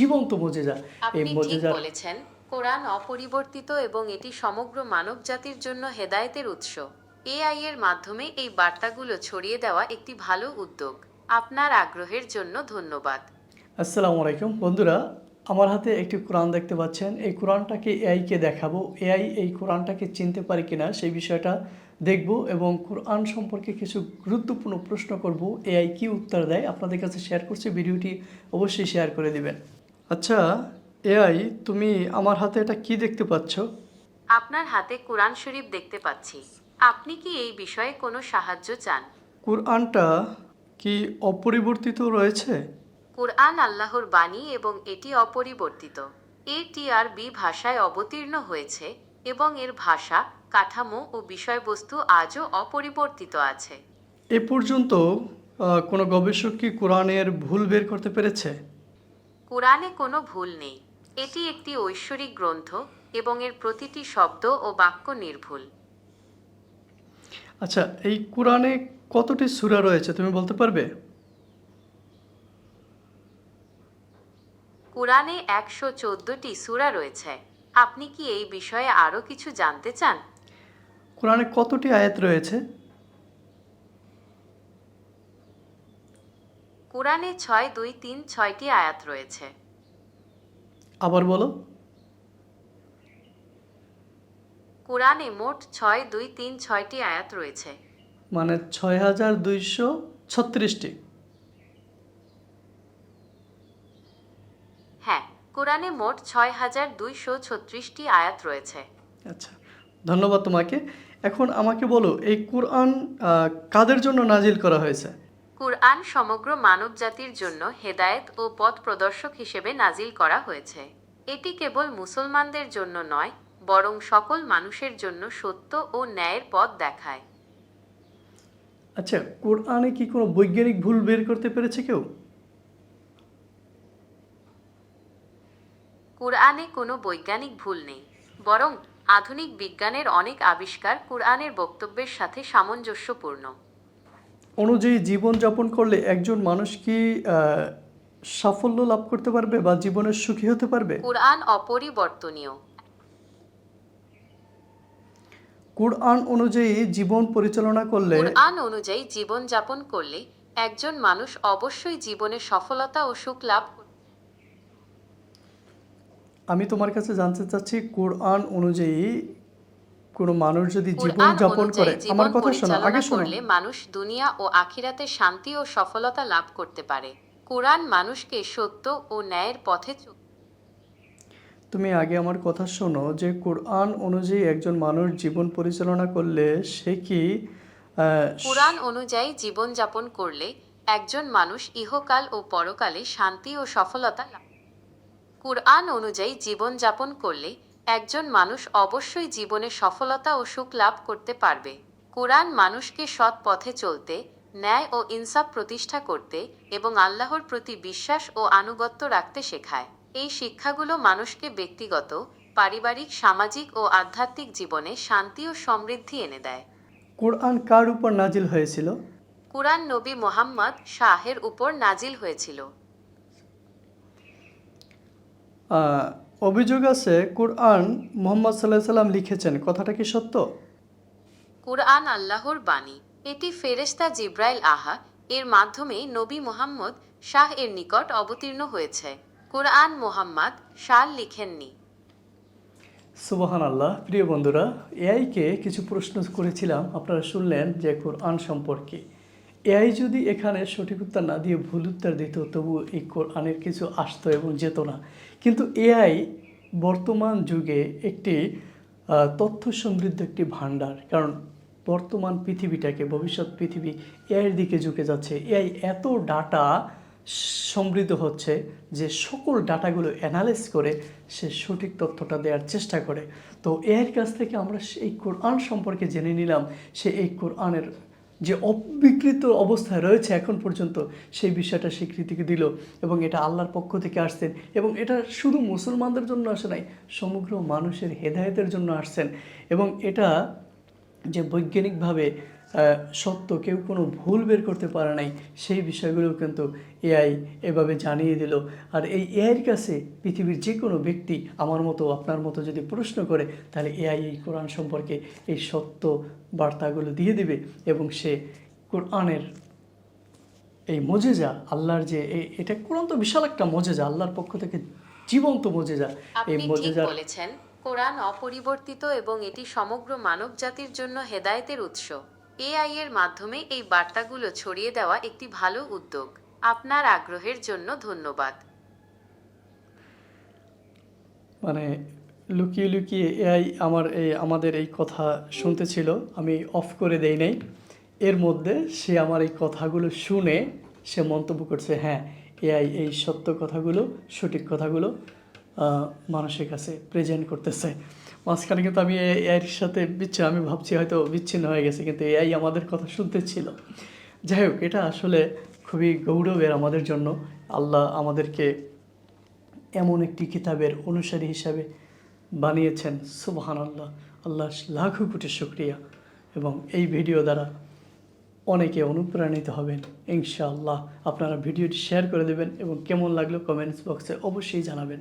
জীবন্ত মজেজা এই মজেজা বলেছেন কোরআন অপরিবর্তিত এবং এটি সমগ্র মানব জাতির জন্য হেদায়েতের উৎস। এআই এর মাধ্যমে এই বার্তাগুলো ছড়িয়ে দেওয়া একটি ভালো উদ্যোগ। আপনার আগ্রহের জন্য ধন্যবাদ। আসসালামু আলাইকুম। বন্ধুরা আমার হাতে একটি কোরআন দেখতে পাচ্ছেন। এই কোরআনটাকে এআইকে দেখাবো? এআই এই কোরআনটাকে চিনতে পারে কিনা সেই বিষয়টা দেখব এবং কোরআন সম্পর্কে কিছু গুরুত্বপূর্ণ প্রশ্ন করব। এআই কি উত্তর দেয়? আপনাদের কাছে শেয়ার করছি। ভিডিওটি অবশ্যই শেয়ার করে দিবেন। আচ্ছা এআই তুমি আমার হাতে এটা কি দেখতে পাচ্ছ? আপনার হাতে কোরআন শরীফ দেখতে পাচ্ছি। আপনি কি এই বিষয়ে কোনো সাহায্য চান? কোরআনটা কি অপরিবর্তিত রয়েছে? কোরআন আল্লাহর বাণী এবং এটি অপরিবর্তিত। এটি আর বি ভাষায় অবতীর্ণ হয়েছে এবং এর ভাষা কাঠামো ও বিষয়বস্তু আজও অপরিবর্তিত আছে। এ পর্যন্ত কোনো গবেষক কি কোরআনের ভুল বের করতে পেরেছে? কোরআনে কোনো ভুল নেই। এটি একটি ঐশ্বরিক গ্রন্থ এবং এর প্রতিটি শব্দ ও বাক্য নির্ভুল। আচ্ছা এই কোরআনে কতটি সূরা রয়েছে তুমি বলতে পারবে? কোরআনে একশো চোদ্দটি সূরা রয়েছে। আপনি কি এই বিষয়ে আরও কিছু জানতে চান? কোরআনে কতটি আয়াত রয়েছে? কোরআনে ছয় দুই তিন ছয়টি আয়াত রয়েছে। আবার বলো। কোরআনে মোট ছয় দুই তিন ছয়টি আয়াত রয়েছে। মানে ছয় হাজার দুইশো ছত্রিশটি। হ্যাঁ কোরআনে মোট ছয় হাজার দুইশো ছত্রিশটি আয়াত রয়েছে। আচ্ছা ধন্যবাদ তোমাকে। এখন আমাকে বলো এই কোরআন কাদের জন্য নাজিল করা হয়েছে? কুরআন সমগ্র মানব জাতির জন্য হেদায়েত ও পথ প্রদর্শক হিসেবে নাজিল করা হয়েছে। এটি কেবল মুসলমানদের জন্য নয় বরং সকল মানুষের জন্য সত্য ও ন্যায়ের পথ দেখায়। আচ্ছা কোরআনে কি কোনো বৈজ্ঞানিক ভুল বের করতে পেরেছে কেউ? কুরআনে কোনো বৈজ্ঞানিক ভুল নেই বরং আধুনিক বিজ্ঞানের অনেক আবিষ্কার কোরআনের বক্তব্যের সাথে সামঞ্জস্যপূর্ণ। অনুযায়ী জীবনযাপন করলে একজন মানুষ কি সাফল্য লাভ করতে পারবে বা জীবনের সুখী হতে পারবে? কুরআন অপরিবর্তনীয়। কোরআন অনুযায়ী জীবন পরিচালনা করলে কুরআন অনুযায়ী জীবন যাপন করলে একজন মানুষ অবশ্যই জীবনে সফলতা ও সুখ লাভ আমি তোমার কাছে জানতে চাচ্ছি কোরআন অনুযায়ী কোনো মানুষ যদি জীবন যাপন করে আমার কথা শোনো আগে শোনো। মানুষ দুনিয়া ও আখিরাতে শান্তি ও সফলতা লাভ করতে পারে। কুরআন মানুষকে সত্য ও ন্যায়ের পথে তুমি আগে আমার কথা শোনো যে কোরআন অনুযায়ী একজন মানুষ জীবন পরিচালনা করলে সে কি কুরআন অনুযায়ী জীবনযাপন করলে একজন মানুষ ইহকাল ও পরকালে শান্তি ও সফলতা লাভ কুরআন অনুযায়ী জীবনযাপন করলে একজন মানুষ অবশ্যই জীবনে সফলতা ও সুখ লাভ করতে পারবে। কুরআন মানুষকে সৎ পথে চলতে ন্যায় ও ইনসাফ প্রতিষ্ঠা করতে এবং আল্লাহর প্রতি বিশ্বাস ও আনুগত্য রাখতে শেখায়। এই শিক্ষাগুলো মানুষকে ব্যক্তিগত পারিবারিক সামাজিক ও আধ্যাত্মিক জীবনে শান্তি ও সমৃদ্ধি এনে দেয়। কোরআন কার উপর নাজিল হয়েছিল? কুরআন নবী মোহাম্মদ শাহের উপর নাজিল হয়েছিল। অভিযোগ আছে কুরআন মোহাম্মদ সাল্লাহ সাল্লাম লিখেছেন। কথাটা কি সত্য? কুরআন আল্লাহর বাণী। এটি ফেরেশতা জিব্রাইল আহা এর মাধ্যমে নবী মোহাম্মদ শাহ এর নিকট অবতীর্ণ হয়েছে। কুরআন মোহাম্মদ শাহ লিখেননি। সুবহান আল্লাহ প্রিয় বন্ধুরা এআইকে কিছু প্রশ্ন করেছিলাম। আপনারা শুনলেন যে কোরআন সম্পর্কে। এআই যদি এখানে সঠিক উত্তর না দিয়ে ভুল উত্তর দিত তবু এই কোরআনের কিছু আসতো এবং যেত না। কিন্তু এআই বর্তমান যুগে একটি তথ্য সমৃদ্ধ একটি ভাণ্ডার। কারণ বর্তমান পৃথিবীটাকে, ভবিষ্যৎ পৃথিবী এআইয়ের দিকে ঝুঁকে যাচ্ছে। এআই এত ডাটা সমৃদ্ধ হচ্ছে যে সকল ডাটাগুলো অ্যানালাইজ করে সে সঠিক তথ্যটা দেওয়ার চেষ্টা করে। তো এর কাছ থেকে আমরা এই কোরআন সম্পর্কে জেনে নিলাম, সে এই কোরআনের যে অবিকৃত অবস্থায় রয়েছে এখন পর্যন্ত, সেই বিষয়টা স্বীকৃতিকে দিল এবং এটা আল্লাহর পক্ষ থেকে আসছেন এবং এটা শুধু মুসলমানদের জন্য আসে নাই, সমগ্র মানুষের হেদায়তের জন্য আসছেন এবং এটা যে বৈজ্ঞানিকভাবে সত্য কেউ কোনো ভুল বের করতে পারে নাই। সেই বিষয়গুলো কিন্তু এআই এভাবে জানিয়ে দিল। আর এই এআইয়ের কাছে পৃথিবীর যে কোনো ব্যক্তি আমার মতো আপনার মতো যদি প্রশ্ন করে তাহলে এআই এই কোরআন সম্পর্কে এই সত্য বার্তাগুলো দিয়ে দিবে এবং সে কোরআনের এই মজেজা আল্লাহর যে এটা কোরআন তো বিশাল একটা মজেজা আল্লাহর পক্ষ থেকে জীবন্ত মজেজা। এই মজেজা বলেছেন কোরআন অপরিবর্তিত এবং এটি সমগ্র মানব জাতির জন্য হেদায়েতের উৎস। এআই এর মাধ্যমে এই বার্তাগুলো ছড়িয়ে দেওয়া একটি ভালো উদ্যোগ। আপনার আগ্রহের জন্য ধন্যবাদ। মানে লুকিয়ে লুকিয়ে এআই আমার এই, আমাদের এই কথা শুনতেছিল আমি অফ করে দেই নাই। এর মধ্যে সে আমার এই কথাগুলো শুনে সে মন্তব্য করছে হ্যাঁ এআই এই সত্য কথাগুলো, সঠিক কথাগুলো মানুষের কাছে প্রেজেন্ট করতেছে। মাঝখানে কিন্তু আমি এআইয়ের সাথে বিচ্ছিন্ন, আমি ভাবছি হয়তো বিচ্ছিন্ন হয়ে গেছে, কিন্তু এআই আমাদের কথা শুনতে ছিল। যাই হোক, এটা আসলে খুবই গৌরবের আমাদের জন্য। আল্লাহ আমাদেরকে এমন একটি কিতাবের অনুসারী হিসাবে বানিয়েছেন সুবহান আল্লাহ আল্লাহ লাখো কোটি শুক্রিয়া। এবং এই ভিডিও দ্বারা অনেকে অনুপ্রাণিত হবেন, ইনশাআল্লাহ। আপনারা ভিডিওটি শেয়ার করে দেবেন এবং কেমন লাগল কমেন্টস বক্সে অবশ্যই জানাবেন।